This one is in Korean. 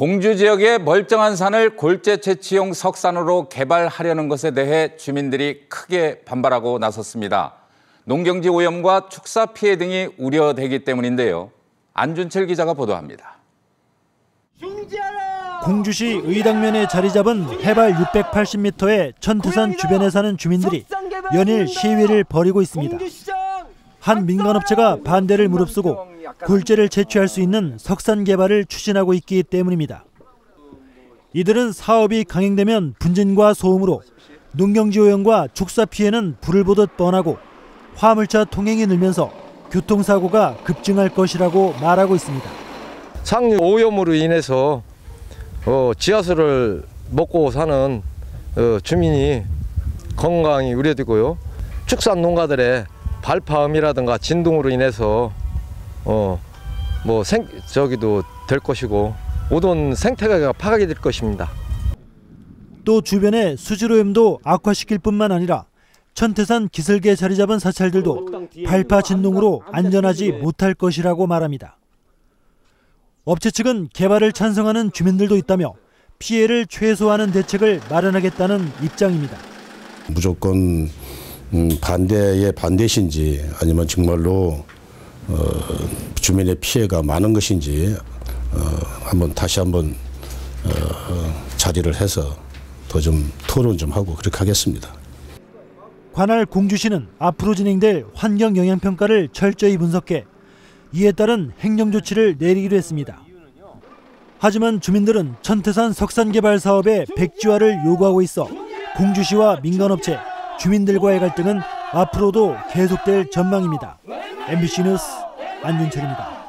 공주 지역의 멀쩡한 산을 골재 채취용 석산으로 개발하려는 것에 대해 주민들이 크게 반발하고 나섰습니다. 농경지 오염과 축사 피해 등이 우려되기 때문인데요. 안준철 기자가 보도합니다. 공주시 의당면에 자리 잡은 해발 680m의 천태산 주변에 사는 주민들이 연일 시위를 벌이고 있습니다. 한 민간업체가 반대를 무릅쓰고 굴재를 채취할 수 있는 석산 개발을 추진하고 있기 때문입니다. 이들은 사업이 강행되면 분진과 소음으로 농경지 오염과 축사 피해는 불을 보듯 뻔하고 화물차 통행이 늘면서 교통사고가 급증할 것이라고 말하고 있습니다. 상류 오염으로 인해서 어, 지하수를 먹고 사는 어, 주민이 건강이 우려되고요. 축산 농가들의 발파음이라든가 진동으로 인해서 어, 뭐 생, 저기도 될 것이고 모든 생태계가 파괴 될 것입니다. 또 주변의 수질오염도 악화시킬 뿐만 아니라 천태산 기슭에 자리 잡은 사찰들도 발파 진동으로 안전하지 못할 것이라고 말합니다. 업체 측은 개발을 찬성하는 주민들도 있다며 피해를 최소화하는 대책을 마련하겠다는 입장입니다. 무조건 음, 반대의 반대신지 아니면 정말로 어, 주민의 피해가 많은 것인지 어, 한번 다시 한번 어, 자리를 해서 더 좀 토론 좀 하고 그렇게 하겠습니다. 관할 공주시는 앞으로 진행될 환경 영향 평가를 철저히 분석해 이에 따른 행정 조치를 내리기로 했습니다. 하지만 주민들은 천태산 석산 개발 사업의 백지화를 요구하고 있어 공주시와 민간업체, 주민들과의 갈등은 앞으로도 계속될 전망입니다. MBC 뉴스 안윤철입니다.